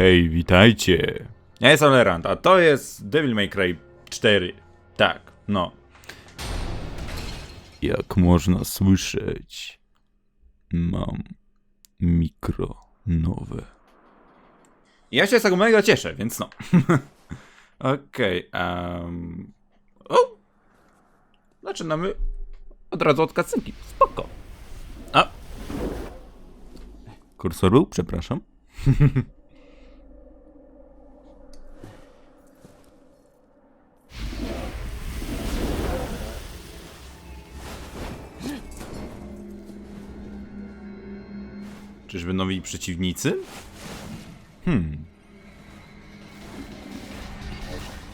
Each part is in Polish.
Hej, witajcie. Ja jestem Lerand, a to jest Devil May Cry 4. Tak, no. Jak można słyszeć, mam mikro nowe. Ja się z tego mega cieszę, więc no. Okej, um... O! Zaczynamy od razu od kacynki. Spoko. A! Kursor był? Przepraszam. Czyżby nowi przeciwnicy? Hmm.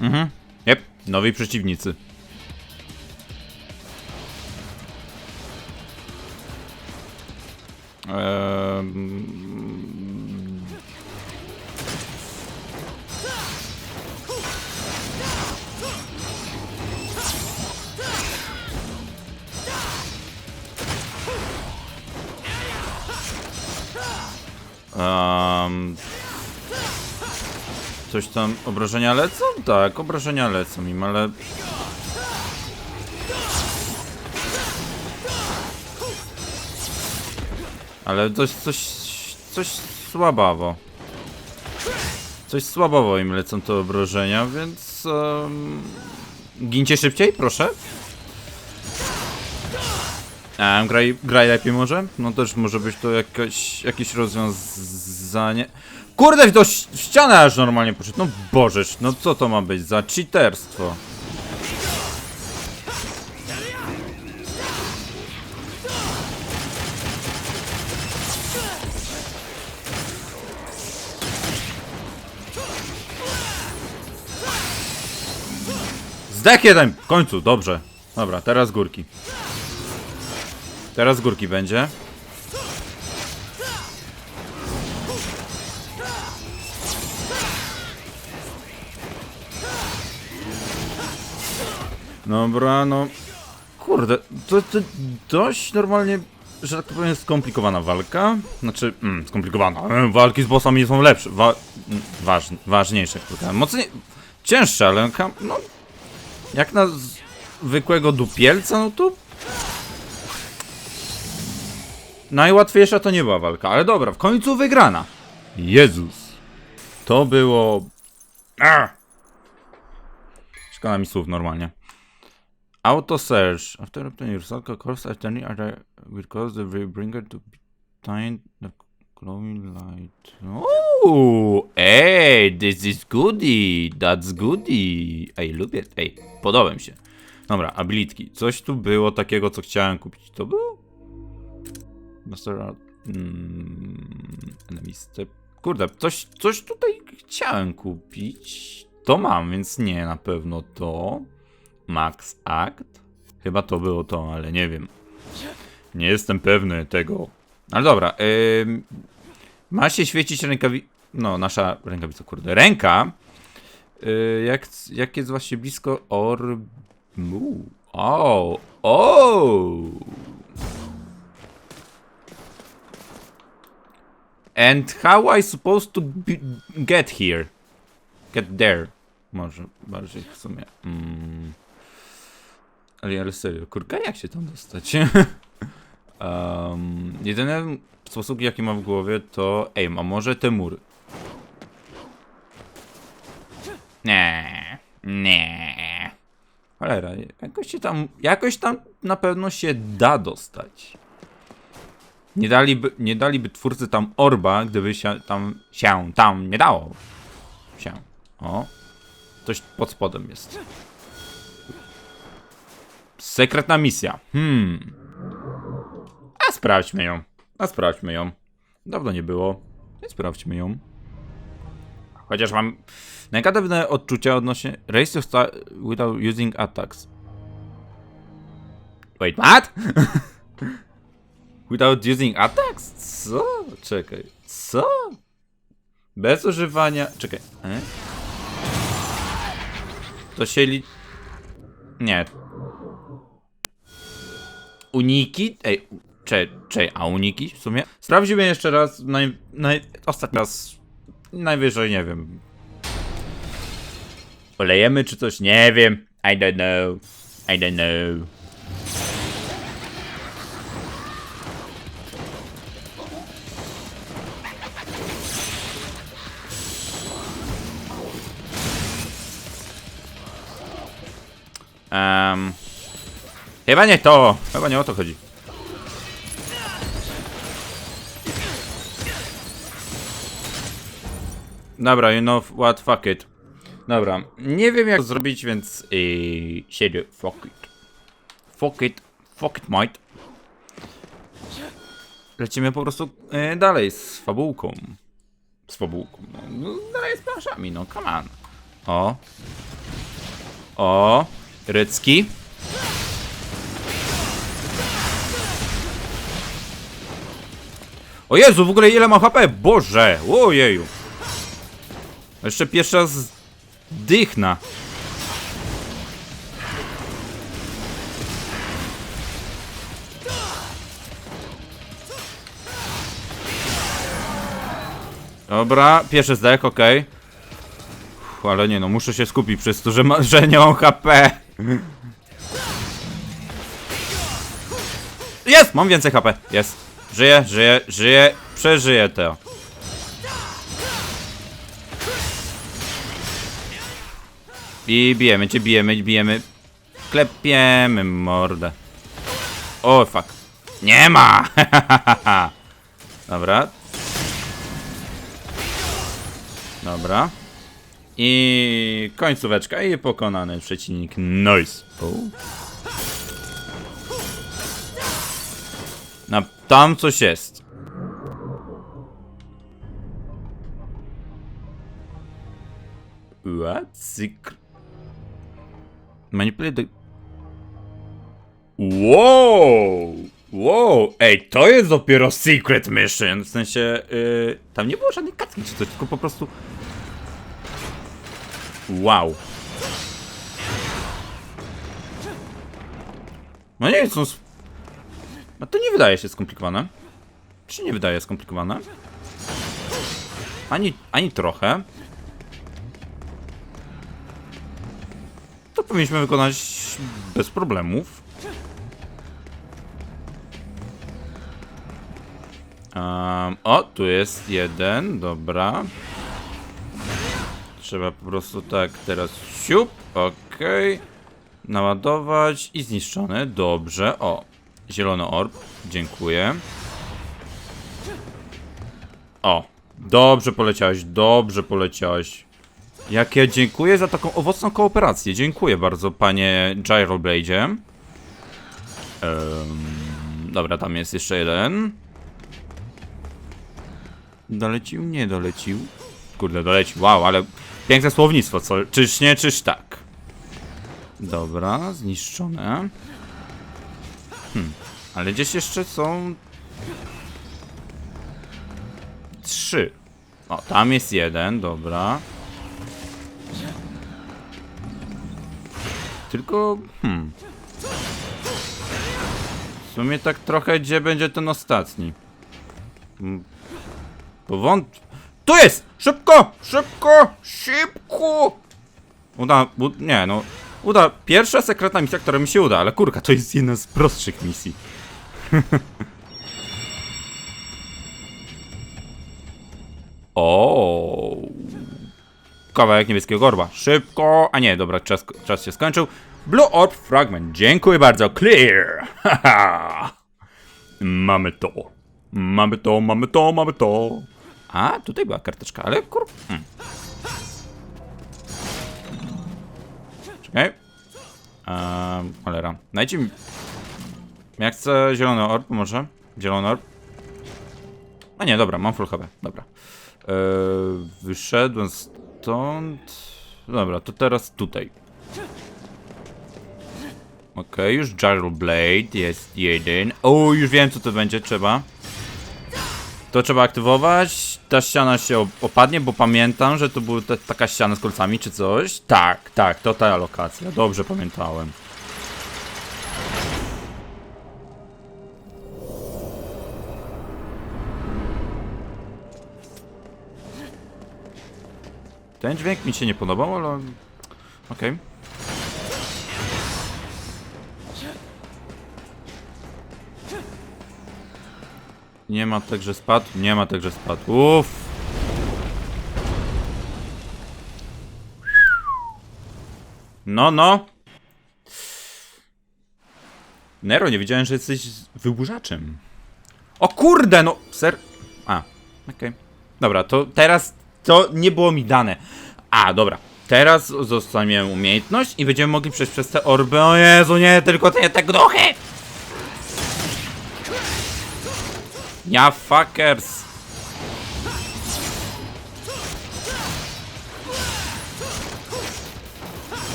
Mhm. Jep, nowi przeciwnicy. Coś tam, obrażenia lecą? Tak, obrażenia lecą im, ale... Ale coś, coś, coś słabawo. Coś słabowo im lecą te obrażenia, więc... Um, gincie szybciej, proszę. A, graj, graj lepiej może? No też może być to jakaś, jakieś rozwiązanie. Kurde, to ś- w ścianę aż normalnie poszedł. No bożeż, no co to ma być za cheaterstwo? Zdech jeden! W końcu, dobrze. Dobra, teraz górki. Teraz górki będzie. Dobra, no... Kurde, to, to dość normalnie, że tak powiem, skomplikowana walka. Znaczy, mm, skomplikowana. Walki z bossami są lepsze. Wa mm, waż ważniejsze, kurde. Mocniej... Cięższe, ale... No... Jak na zwykłego dupielca, no to Najłatwiejsza to nie była walka, ale dobra, w końcu wygrana. Jezus. To było... A! Szkoda mi słów normalnie. Auto search. After obtaining your result, course attorney are will cause the Rebringer to bind the glowing light. Ooh, ej, this is goody. That's goody. Ej, lubię, ej, podoba mi się. Dobra, abilitki. Coś tu było takiego, co chciałem kupić. To było? Master Art. Mm. Kurde, coś, coś tutaj chciałem kupić. To mam, więc nie na pewno to. Max Act. Chyba to było to, ale nie wiem. Nie jestem pewny tego. Ale dobra. Ym, ma się świecić rękawi... No, nasza rękawica, kurde. Ręka. Y, jak, jak jest właśnie blisko orbu. O! O! And how I supposed to get here? Get there. Może bardziej w sumie. Mm. Ale, ale serio, kurka, jak się tam dostać? um, jedyny sposób, jaki mam w głowie, to aim. A może te mury? Nie, nie. Cholera, jakoś się tam, jakoś tam na pewno się da dostać. Nie daliby, nie daliby twórcy tam orba, gdyby się tam, się tam nie dało. Się. O. Coś pod spodem jest. Sekretna misja. Hmm. A sprawdźmy ją. A sprawdźmy ją. Dawno nie było. Więc sprawdźmy ją. Chociaż mam negatywne odczucia odnośnie race your star without using attacks. Wait, what? Without using attacks? Co? Czekaj. Co? Bez używania... Czekaj. E? To się li... Nie. Uniki? Ej, cze, cze, a uniki w sumie? Sprawdzimy jeszcze raz, naj, naj, ostatni raz najwyżej, nie wiem. Olejemy czy coś? Nie wiem. I don't know. I don't know. Um, chyba nie to. Chyba nie o to chodzi. Dobra, you know what, fuck it. Dobra, nie wiem jak zrobić, więc yy, siedzię, fuck it. Fuck it, fuck it, mate. Lecimy po prostu yy, dalej z fabułką. Z fabułką, no, no dalej z planszami, no come on. O. O. Rycki. O Jezu, w ogóle ile ma HP? Boże! Ojeju! Jeszcze pierwszy raz dychna. Dobra, pierwszy zdech, okej. Uff, Ale nie no, muszę się skupić przez to, że, ma, że nie mam HP. Jest! Mam więcej HP. Jest. Żyję, żyję, żyję. Przeżyję to. I bijemy cię, bijemy, bijemy. Klepiemy mordę. O, fuck. Nie ma! Dobra. Dobra. I końcóweczka i pokonany przeciwnik. Nice. O. Na, tam coś jest. What? Secret. Manipulate. Wow! Wow! Ej, to jest dopiero secret mission! W sensie, yy, tam nie było żadnej katki czy coś, tylko po prostu... Wow. No nie są... No to nie wydaje się skomplikowane. Czy nie wydaje skomplikowane? Ani, ani trochę. To powinniśmy wykonać bez problemów. Um, o, tu jest jeden, dobra. Trzeba po prostu tak teraz siup, okej. Naładować i zniszczone, dobrze. O, zielony orb, dziękuję. O, dobrze poleciałeś, dobrze poleciałeś. Jak ja dziękuję za taką owocną kooperację. Dziękuję bardzo, panie Gyroblade'zie. Um, dobra, tam jest jeszcze jeden. Dolecił? Nie dolecił. Kurde, dolecił. Wow, ale piękne słownictwo, co? Czyż nie, czyż tak? Dobra, zniszczone. Hmm, ale gdzieś jeszcze są... Trzy. O, tam jest jeden, dobra. Tylko, hmm. W sumie tak trochę, gdzie będzie ten ostatni. Mm, Bo wąt... Tu jest! Szybko! Szybko! Szybko! Uda... U, nie, no... Uda... Pierwsza sekretna misja, która mi się uda, ale kurka, to jest jedna z prostszych misji. o. Kawałek niebieskiego orba. Szybko! A nie, dobra, czas, czas się skończył. Blue Orb Fragment. Dziękuję bardzo. Clear! Mamy to. Mamy to, mamy to, mamy to. A, tutaj była karteczka, ale kur... Hmm. Czekaj. Um, cholera. Dajcie mi... Ja chcę zielony orb, może? Zielony orb. A nie, dobra, mam full HP. Dobra. Eee, wyszedłem stąd. Dobra, to teraz tutaj. Okej, już Gyro Blade jest jeden. O, już wiem co to będzie, trzeba. To trzeba aktywować. Ta ściana się op- opadnie, bo pamiętam, że to była ta, taka ściana z kolcami czy coś. Tak, tak, to ta lokacja. Dobrze pamiętałem. Ten dźwięk mi się nie podobał, ale... Okej. Nie ma także spadł? Nie ma także spadł. Uff. No, no. Nero, nie wiedziałem, że jesteś wyburzaczem. O kurde, no, ser... A, okej. Dobra, to teraz to nie było mi dane. A, dobra. Teraz zostaniemy umiejętność i będziemy mogli przejść przez te orby. O Jezu, nie, tylko te, te gdochy! Ja fuckers!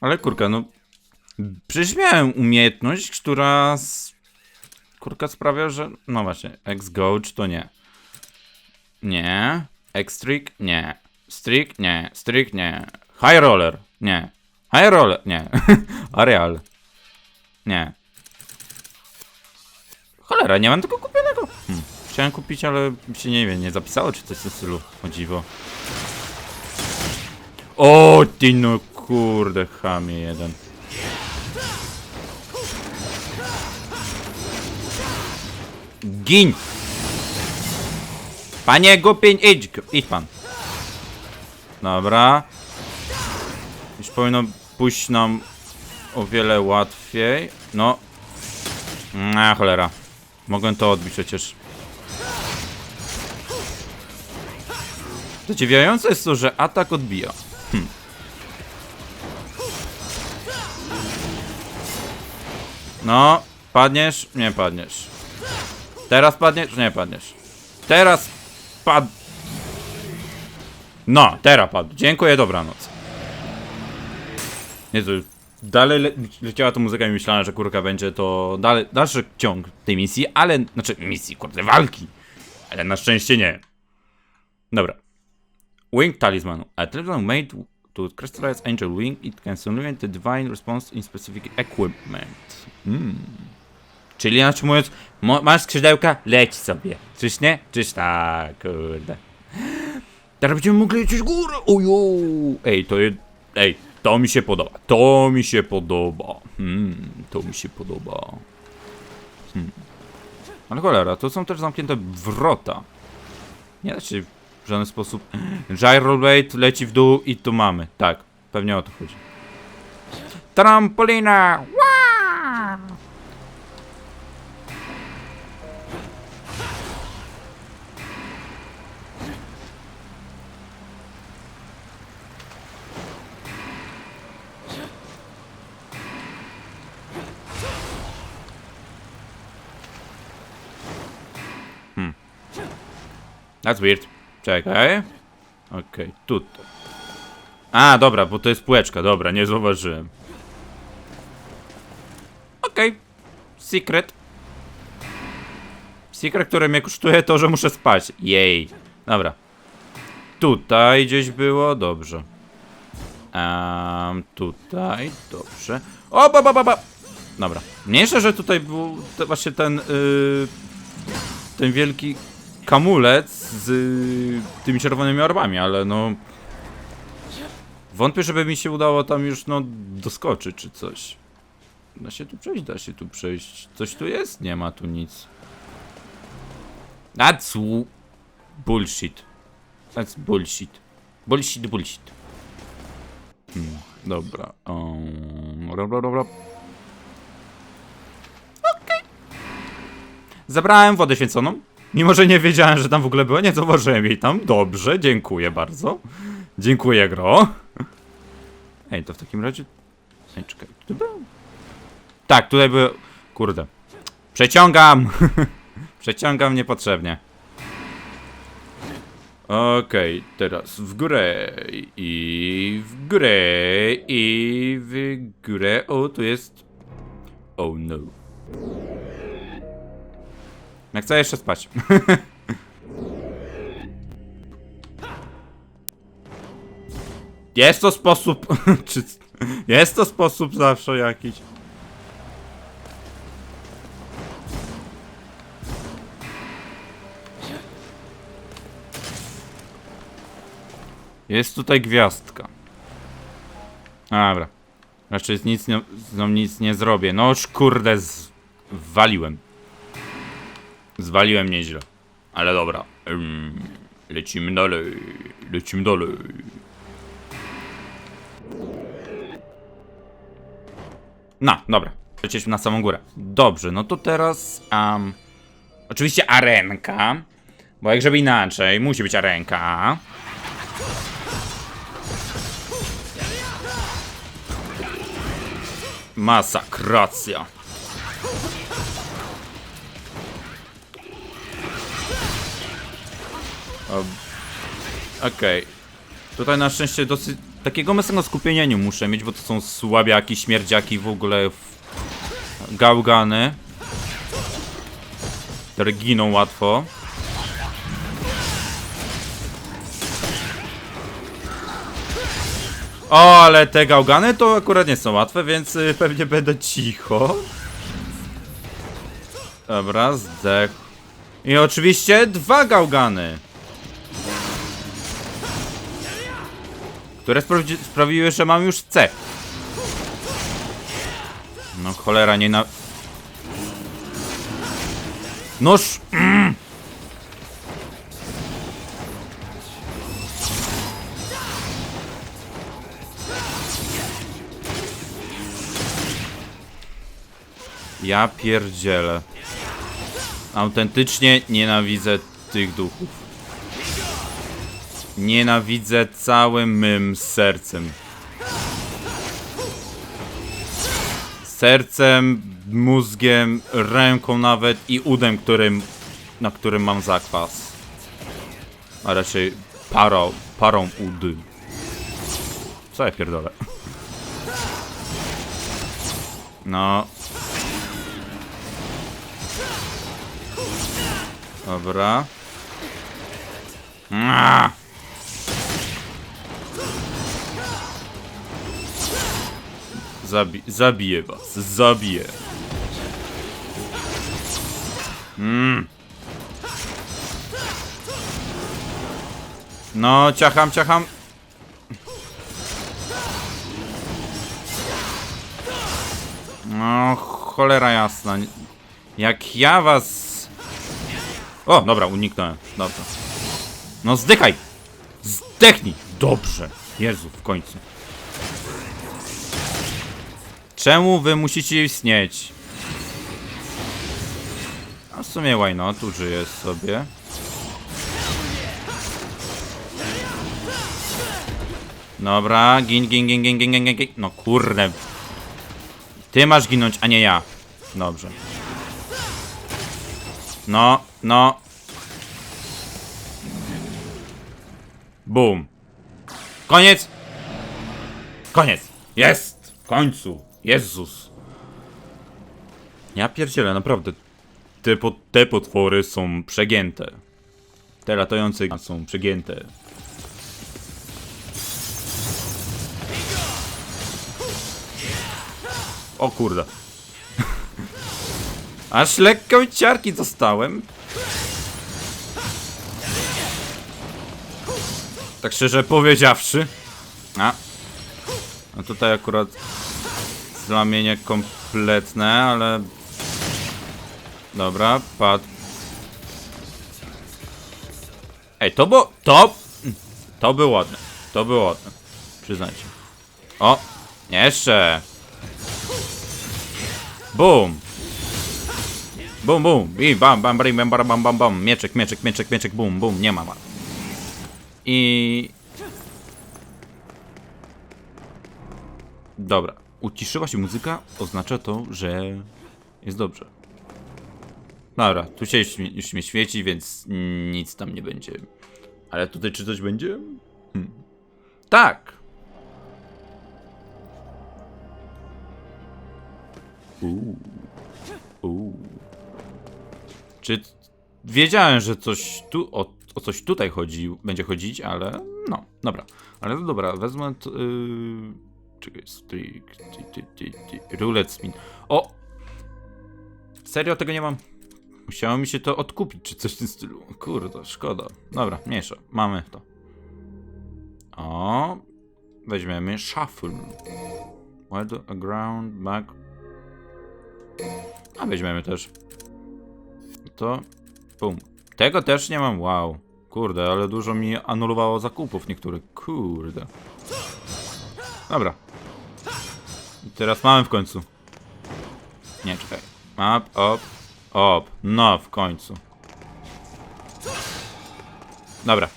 Ale kurka, no. Przecież miałem umiejętność, która. s- Kurka sprawia, że. No właśnie, X-Gouge to nie. Nie. X-Streak? Nie. Streak? Nie. Streak? Nie. High Roller? Nie. High Roller? Nie. Areal? Nie. Cholera, nie mam tego kupionego. Hmm. Chciałem kupić, ale się nie wiem, nie zapisało czy coś w stylu. O dziwo. O, ty no kurde, chamie jeden. Gin! Panie głupień, idź, idź pan. Dobra. Już powinno pójść nam o wiele łatwiej. No. A cholera. Mogłem to odbić przecież. Zadziwiające jest to, że atak odbija. Hm. No, padniesz? Nie padniesz. Teraz padniesz? Nie padniesz. Teraz pad... No, teraz padł. Dziękuję, dobranoc. Jezu, dalej le leciała ta muzyka i myślałem, że kurka będzie to dalej, dalszy ciąg tej misji, ale, znaczy misji, kurde, walki. Ale na szczęście nie. Dobra. Wing Talisman. A talisman made to crystallize angel wing, it can simulate the divine response in specific equipment. Mm. Czyli inaczej mówiąc, masz skrzydełka, leć sobie. Czyż nie? Czyż tak, kurde. Teraz będziemy mogli lecieć górę. Ojo. Ej, to jest... Ej, to mi się podoba. To mi się podoba. Hmm, to mi się podoba. Hmm. Ale cholera, to są też zamknięte wrota. Nie da się w żaden sposób... Gyrolweight leci w dół i tu mamy. Tak, pewnie o to chodzi. Trampolina! Wow! That's weird. Czekaj. Okej, tutaj. A, dobra, bo to jest półeczka, dobra, nie zauważyłem. Okej. Secret. Secret, który mnie kosztuje to, że muszę spać. Jej. Dobra. Tutaj gdzieś było, dobrze. Um, tutaj, dobrze. O, ba, ba, ba, ba. Dobra. Mniejsze, że tutaj był te, właśnie ten, yy, ten wielki kamulec z y, tymi czerwonymi orbami, ale no... Wątpię, żeby mi się udało tam już, no, doskoczyć czy coś. Da się tu przejść, da się tu przejść. Coś tu jest? Nie ma tu nic. That's bullshit. That's bullshit. Bullshit, bullshit. Hmm, dobra. Um, dobra, dobra. Okej. Zabrałem wodę święconą. Mimo, że nie wiedziałem, że tam w ogóle była, nie zauważyłem jej tam. Dobrze, dziękuję bardzo. Dziękuję, gro. Ej, to w takim razie... Ej, czekaj, tu był? Tak, tutaj był... Kurde. Przeciągam! Przeciągam niepotrzebnie. Okej, teraz w górę i w górę i w górę. O, tu jest... Oh no. Jak chcę jeszcze spać. Jest to sposób... Czy... Jest to sposób zawsze jakiś. Jest tutaj gwiazdka. Dobra. Raczej nic, z nią nic nie zrobię. No już kurde, zwaliłem waliłem. Zwaliłem nieźle. Ale dobra. Lecimy dalej. Lecimy dalej. No, dobra. Lecieliśmy na samą górę. Dobrze, no to teraz... Um, oczywiście arenka. Bo jak żeby inaczej, musi być arenka. Masakracja. Okej. Tutaj na szczęście dosyć takiego mocnego skupienia nie muszę mieć, bo to są słabiaki, śmierdziaki w ogóle gałgany. Które giną łatwo. O, ale te gałgany to akurat nie są łatwe, więc y, pewnie będę cicho. Dobra, zdech. I oczywiście dwa gałgany. Które sprawi sprawiły, że mam już C. No cholera, nie na... Noż! Mm. Ja pierdzielę. Autentycznie nienawidzę tych duchów. Nienawidzę całym mym sercem. Sercem, mózgiem, ręką nawet i udem, którym, na którym mam zakwas. A raczej parą, parą udy. Co ja pierdolę? No. Dobra. Aaaa! Zabi zabiję was, zabiję. Mm. No, ciacham, ciacham. No, cholera jasna. Jak ja was... O, dobra, uniknąłem. Dobra. No, zdychaj! Zdechnij! Dobrze. Jezu, w końcu. Czemu wy musicie istnieć? A w sumie why not, użyję sobie. Dobra, gin, gin, gin, gin, gin, gin, gin. No kurde. Ty masz ginąć, a nie ja. Dobrze. No, no. Boom. Koniec. Koniec. Jest. W końcu. Jezus. Ja pierdzielę, naprawdę. Te, po, te potwory są przegięte. Te latające są przegięte. O kurde. Aż lekko ciarki dostałem. Tak szczerze powiedziawszy. A. No tutaj akurat złamienie kompletne, ale... Dobra, pad. Ej, to było... To... To było ładne. To było ładne. Przyznajcie. O! Jeszcze! Boom! Bum, bum, i bam, bam, bam, bam, bam, bam, bam, mieczek, mieczek, mieczek, mieczek, bum, bum, nie ma ma. I... Dobra uciszyła się muzyka, oznacza to, że jest dobrze. Dobra, tu się już, już mnie świeci, więc nic tam nie będzie. Ale tutaj czy coś będzie? Hmm. Tak! Uuu. Uuu. Czy wiedziałem, że coś tu. O, o coś tutaj chodzi, będzie chodzić, ale no, dobra. Ale no dobra, wezmę... t- Yy, czekaj, strict, ty, roulette spin. O! Serio tego nie mam? Musiało mi się to odkupić, czy coś w tym stylu. Kurde, szkoda. Dobra, mniejsza. Mamy to. O! Weźmiemy shuffle. Wild ground back. A weźmiemy też. To. Bum. Tego też nie mam. Wow. Kurde, ale dużo mi anulowało zakupów niektórych. Kurde. Dobra. I teraz mamy w końcu. Nie, czekaj. Up, op, op. No, w końcu. Dobra.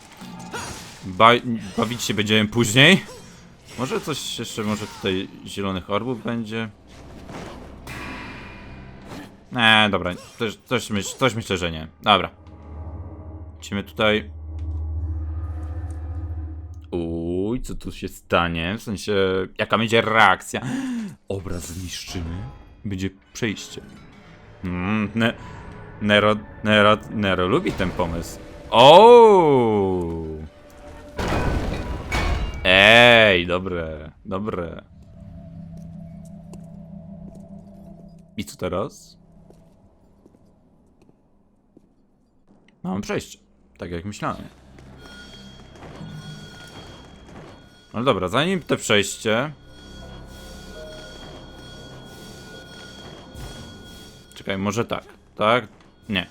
Ba bawić się będziemy później. Może coś jeszcze, może tutaj zielonych orbów będzie. Nie, dobra, coś, coś, myśl, coś myślę, że nie. Dobra. Lecimy tutaj. Uj, co tu się stanie? W sensie, jaka będzie reakcja? Obraz zniszczymy. Będzie przejście. Mm, ne, Nero, Nero, Nero lubi ten pomysł. O! Ej, dobre, dobre. I co teraz? Mam przejście. Tak jak myślałem. Ale dobra, zanim te przejście. Czekaj, może tak. Tak? Nie.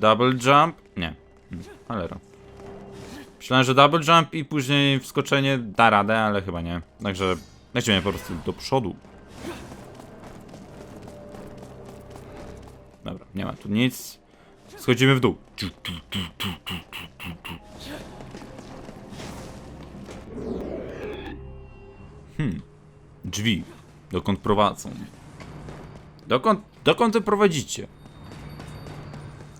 Double jump? Nie. Hmm, Alero. Myślałem, że double jump i później wskoczenie da radę, ale chyba nie. Także lecimy po prostu do przodu. Dobra, nie ma tu nic. Schodzimy w dół. Hmm. Drzwi. Dokąd prowadzą? Dokąd, dokąd prowadzicie?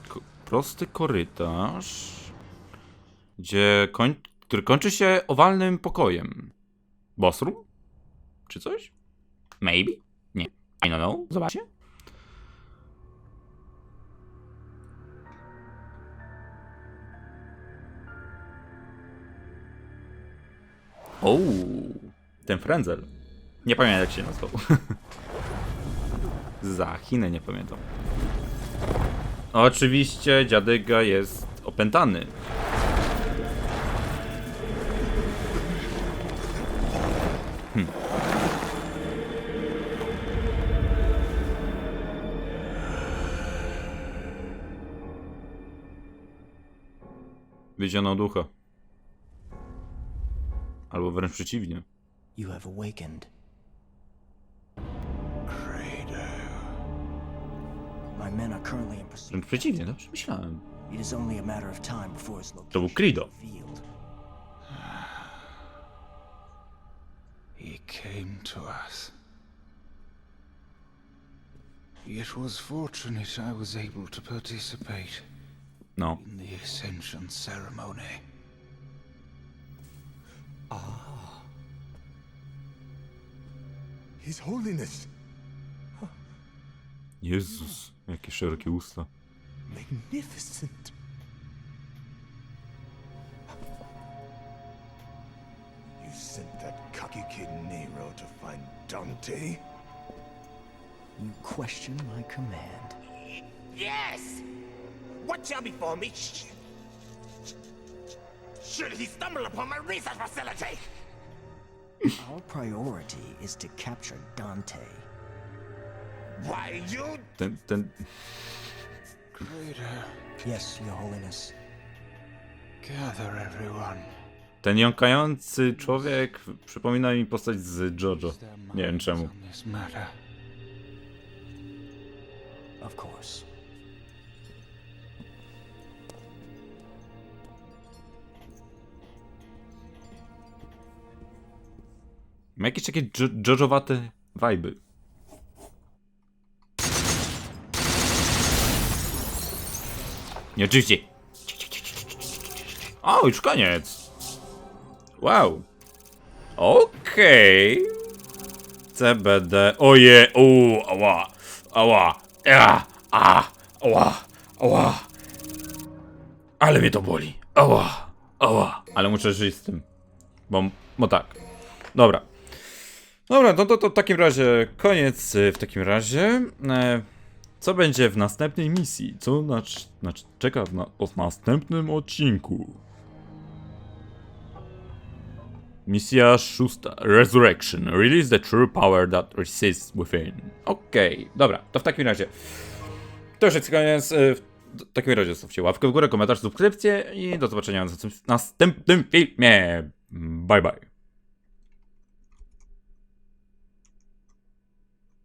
Ko prosty korytarz, gdzie koń który kończy się owalnym pokojem. Boss room? Czy coś? Maybe? Nie. I don't know. Zobaczcie. O, ten frędzel. Nie pamiętam jak się nazywał. Za Chinę nie pamiętam. Oczywiście dziadyga jest opętany. Hm. Ducha. Albo wręcz przeciwnie. You have awakened. My men are currently in pursuit. Wręcz przeciwnie, dobrze myślałem. It is only a matter of time before his To był location Credo. He came to us. It was fortunate I was able to participate No. in the Ascension ceremony. Ah. His Holiness, Jezus, jakie szerokie usta. magnificent. You sent that cocky kid Nero to find Dante? You question my command. Yes! What shall befall me? Sh- Should he stumble upon my research facility? Our priority is to capture Dante. Why, you Ten, ten... Credo, Yes, Your Holiness. gather everyone. Ten jąkający człowiek przypomina mi postać z JoJo. Nie wiem czemu. Of course. Ma jakieś takie JoJowate vibe. Nie, oczywiście. O, już koniec. Wow. Okej. CBD. Oje, u, ała, ała, ja, a, ała, ała. Ale mnie to boli. Ała, ała. Ale muszę żyć z tym. Bo, bo tak. Dobra. Dobra, no to, to w takim razie koniec y, w takim razie. E, co będzie w następnej misji? Co czeka na, w następnym odcinku? Misja szósta. Resurrection. Release the true power that resists within. Okej, dobra, to w takim razie. To już jest koniec. y, W takim razie zostawcie łapkę w górę, komentarz, subskrypcję i do zobaczenia w następnym filmie. Bye bye.